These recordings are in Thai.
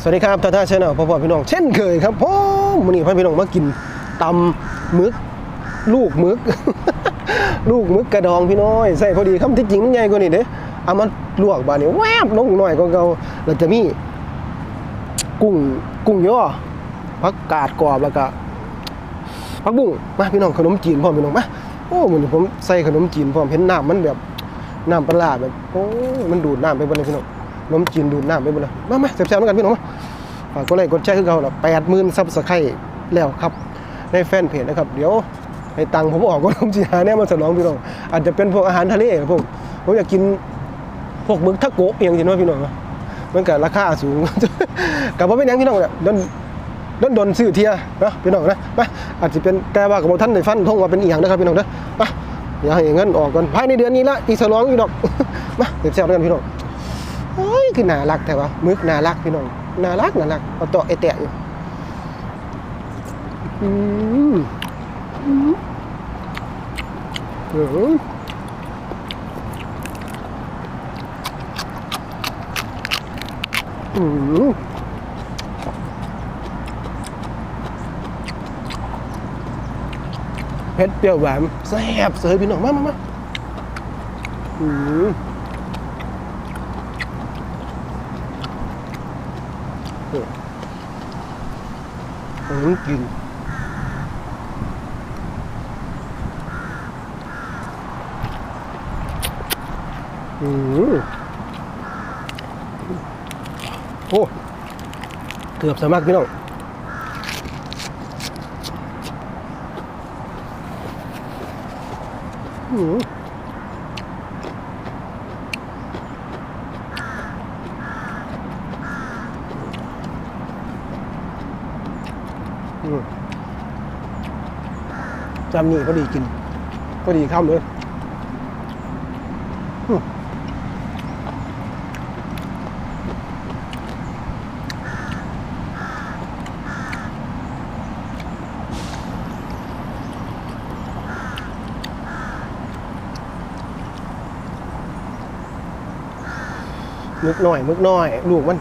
สวัสดีครับท่าท่าชาแนลพ่อพ่อพี่น้องเช่นเคยครับผมวันนี้พ่อพี่น้องมากินตำหมึก ลูกหมึก ลูกหมึกกระดองพี่น้อยใส่พอดีคำที่จริงมันใหญ่กว่านี้เด้เอามาลวกบาดนี้แวบลงหน่อยก็เก่าแล้วจะมีกุ้งกุ้งย่อผักกาดกรอบแล้วก็ผักบุ้งมาพี่น้องขนมจีนพร้อพี่น้องมาโอ้เหมือนผมใส่ขนมจีนพร้อเห็นน้ำมันแบบน้ำปลาร้าแบบโอ้มันดูดน้ำไปหมดเลยพี่น้อง นมจีนดูดน้ำไปหมดเลยมามาแซ่บๆด้วยกันพี่น้องมาฝากกดไลค์กดแชร์คือเขาละแปดหมื่นซับสไครต์แล้วครับ ในแฟนเพจนะครับ เดี๋ยวให้ตังค์ผมออกก็ต้องจีหาเนี่ยมาสนองพี่น้อง อาจจะเป็นพวกอาหารทะเลพวกผมอยากกินพวกมึกทะโกะเอียงจริงว่าพี่น้องมันก็ราคาสูงกับว่าเป็นยังพี่น้องเนี่ยดนดนดนซื้อเทียนะพี่น้องนะมาอาจจะเป็นแต่ว่ากับท่านในฟันท่งว่าเป็นเอียงนะครับพี่น้องนะมาอย่าให้เงินออกก่อนภายในเดือนนี้ละอีสลองอีดอกมาเดี๋ยวแซวด้วยกันพี่น้อง เฮ้ยคือน่ารักแต่ว่ามึกน่ารักพี่น้องน่ารักน่ารักเอาต่อไอแตะอยู่อืมอืมอืมอืมเผ็ดเปรี้ยวหวานแซ่บเสยพี่น้องมามามาอืม ผมกินอืมโอ้เกือบสามารถพี่น้องอืมอืม จำนี่พอดีกินพอดีข้ามเลยมึกหน่อยมึกน้อย ลูกมัน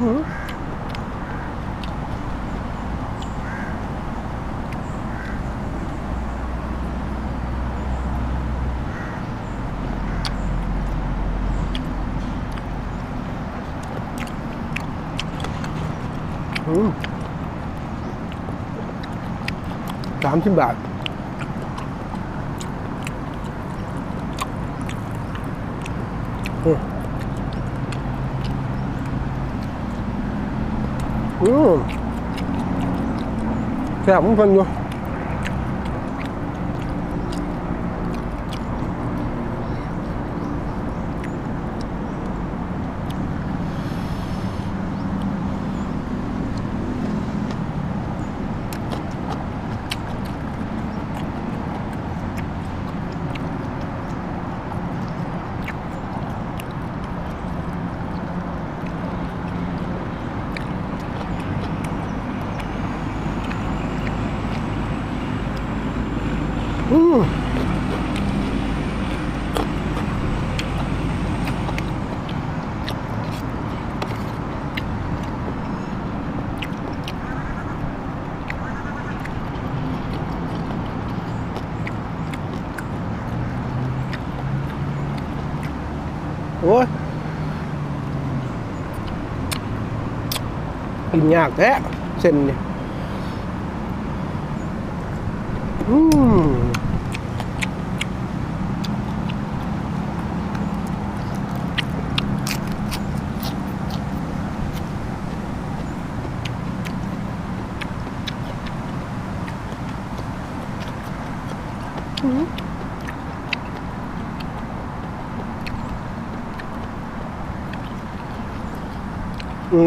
อืมสาม สิบบาท อืมอืมแซ่บมันเพิ่นอยู่อืมโอ้ยกินยากแท้เส้นเนี่ยอืม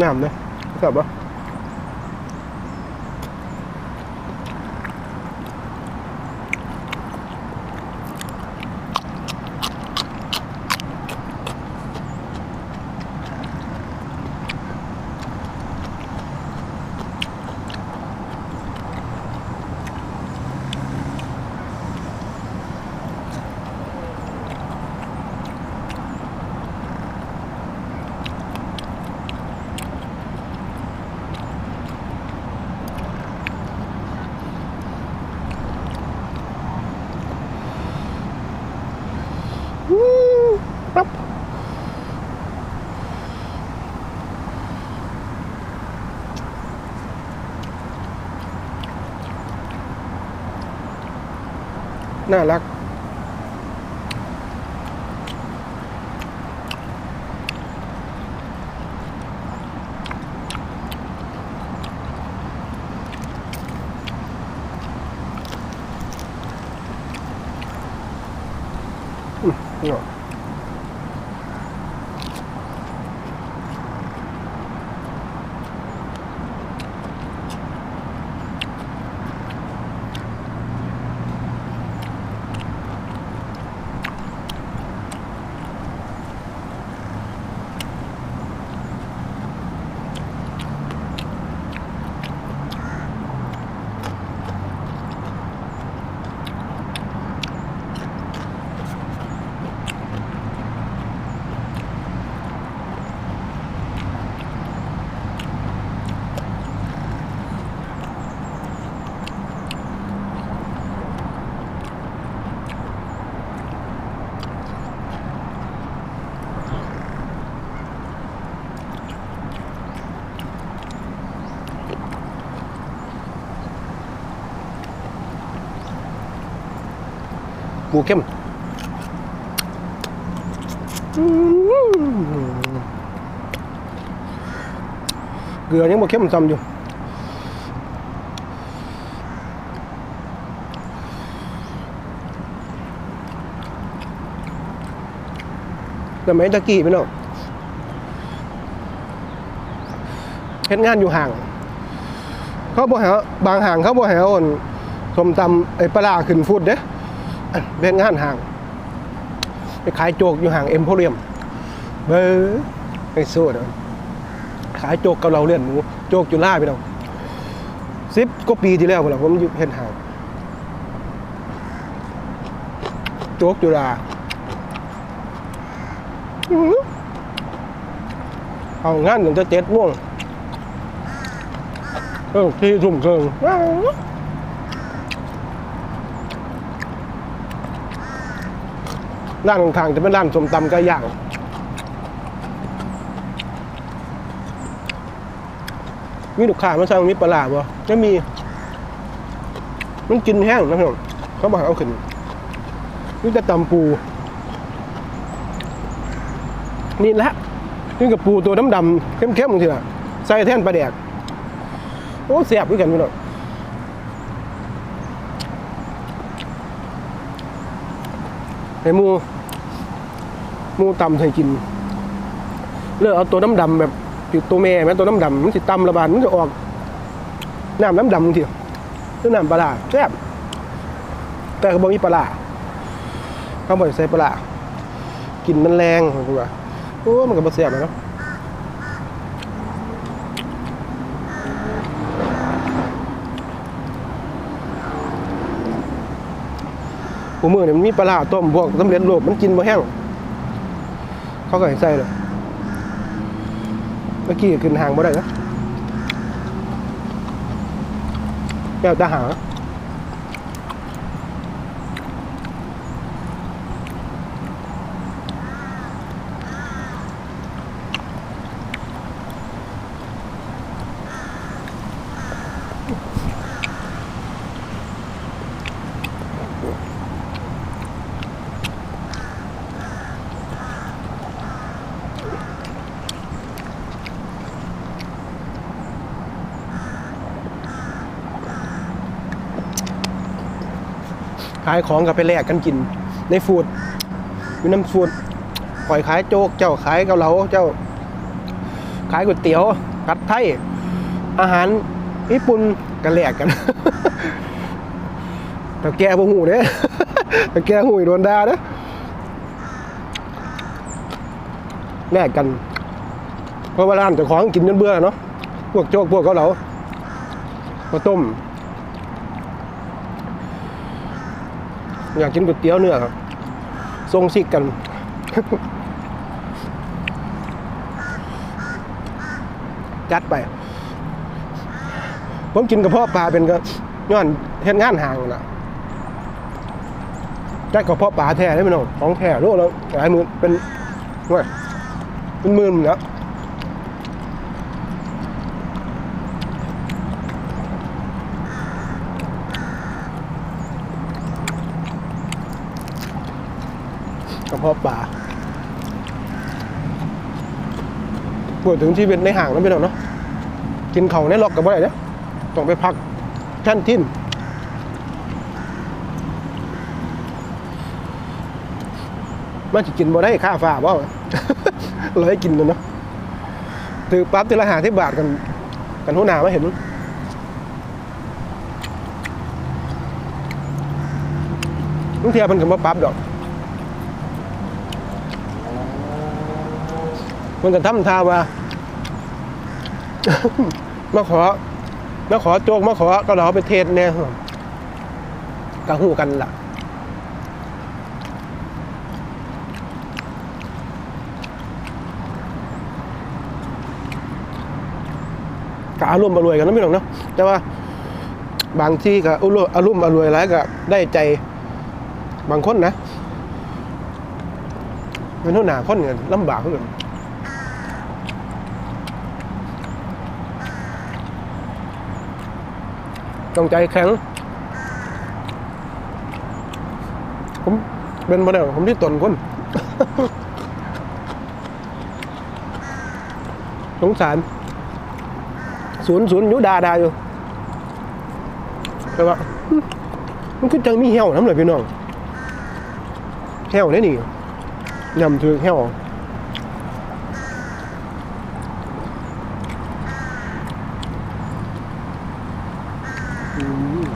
น้ำเลยครับปะ น่ารัก อืมเนาะ ปูเข้มอืมเกลือยังบ่เข้มซ้ำอยู่สมัยตะกี้พี่น้องเฮ็ดงานอยู่ห่าง เขาบ่หาบางห่างเขาบ่หาอ่อนสมตำไอ้ปลาร้าขึ้นฟุตเด้ เป็นงานห่างไปขายโจกอยู่ห่างเอ็มโพเรียมเบอร์ไอ้โซ่เด้อขายโจกกับเราเลื่อนหมูโจกจุฬาพี่น้องสิบก็ปีที่แล้วพุ่นล่ะผมเฮ็ดห่างโจกจุฬาเอางานหนึ่งจะเจ็ดม่วงเออที่ทุ่มเคิง ร้านข้างจะเป็นร้านสมตำก่ย่างมีลูกค้ามาสั่งมีปลาบ่จะมี มันกินแห้งนะพี่น้องเขาบอกเอาขึ้นนี่จะตำปู นี่แหละนี่กับปูตัวดำๆเข้มๆบางทีละใส่แท่นปลาแดก โอ้เสียบด้วยกันพี่น้องไอมู มูตำใส่กิน เลือกเอาตัวน้ำดำแบบติดตัวแม่ไหมตัวน้ำดำมันสิตำระบาดมันจะออกน้ำน้ำดำบางทีหรือน้ำปลาแซ่บแต่ก็บอกมีปลาร้าเขาบอกใส่ปลากลินมันแรงผมว่าโอ้มันก็บ่เสียบนะผมมือเนี่ยมันมีปลาร้าต้มพวกสำเร็จรูปมันกินบ่แห้ง เขาก็ให้ใส่เลยเมื่อกี้ขึ้นหางบ่ได้นะแก้วตาหา ขายของกับไปแลกกันกิน ในฟูดอยู่น้ำฟูดปล่อยขายโจ๊กเจ้าขายเกาเหลาเจ้า ขายก๋วยเตี๋ยวผัดไทยอาหารญี่ปุ่นกันแลกกันแต่แกบ่หูเด้แต่แกหูโดนด่าเด้แลกกันเพราะว่าร้านเจ้าของกินจนเบื่อเนาะพวกโจ๊กพวกเกาเหลาข้าวต้ม อยากกินก๋วยเตี๋ยวเนื้อครับทรงซิกกัน จัดไป ผมกินกระเพาะปลาเป็นก็ย้อนเฮ็ดงานห่างนั่นล่ะจัดกระเพาะปลาแท้ได้ไหมน้องของแท้โลแล้วหลายหมื่นเป็นว่าเป็นหมื่นแล้ว พาะป่าพูดถึงชีวิตในห่างนั้นพี่น้อเนาะกินเขาวในล็อกกับอะไรเนี่ยต้องไปพักแท่นทิมมันจะกินบ่ได้ค่าฝ่าบ่เลยกินเลยเนาะถือปั๊บทีละหาที่บาทกันกันหัวหน้ามาเห็นบางเทียมันก็มาปั๊บดอก มันก็ทำท่าว่า มาขอมาขอโจกมาขอก็เราไปเทศเนี่ยกะหูกันล่ะกะอารมณ์อรวยกันนะพี่น้องเนาะแต่ว่า บางที่ก็อารมณ์อารมณ์อรวยแล้วก็ได้ใจบางคนนะเป็นหัวหน้าคนเงินลำบากเพื่อน ต้องใจแข็ง ผมเป็นมาแล้วผมที่ตนคนสงสารศูนย์ศูนย์ยุดาดาอยู่แต่ว่ามันคือจังมีเหี่ยวน้ำเลยพี่น้องเหี่ยวนี่นี่ยำถือเหี่ยวอืม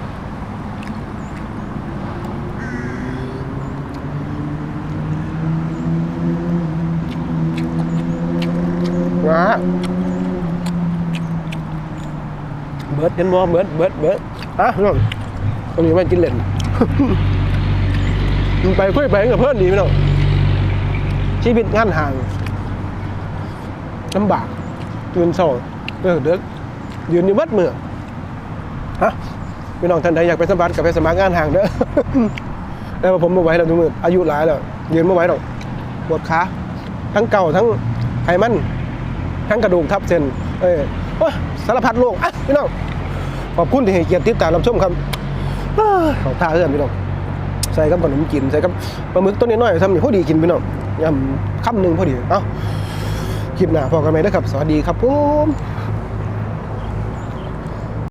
ว้า เบิร์ดเห็นบ่เบิร์ดเบิร์ดเบิร์ดอะน้องตรงนี้ไม่กินเล่นมันไปคุยไปกับเพื่อนดีไหมน้องชีวิตงานห่างลำบากตื่นเช้าเออเด็กยืนอยู่เบัดมือฮะพี่น้องท่านใดอยากไปสมัครกับไปสมัครงานห่างเด้อแต่ว่าผมไม่ไหวแล้วทุกมืออายุหลายแล้วยืนไม่ไหวหรอกปวดขาทั้งเก่าทั้งไขมัน ทั้งกระดูกทับเส้นเอ้ยโอ้ยสารพัดโรคอะพี่น้องขอบคุณที่ให้เกียรติติดตามรับชมครับอ้าเขาท่าเอื้อนพี่น้องใส่กับขนมกินใส่กับปลาหมึกตัวนน้อยๆทำนี่พอดีกินพี่น้องยำคำหนึ่งพอดีเอ้าคลิปหน้าพอกันไหมนะครับ สวัสดีครับผม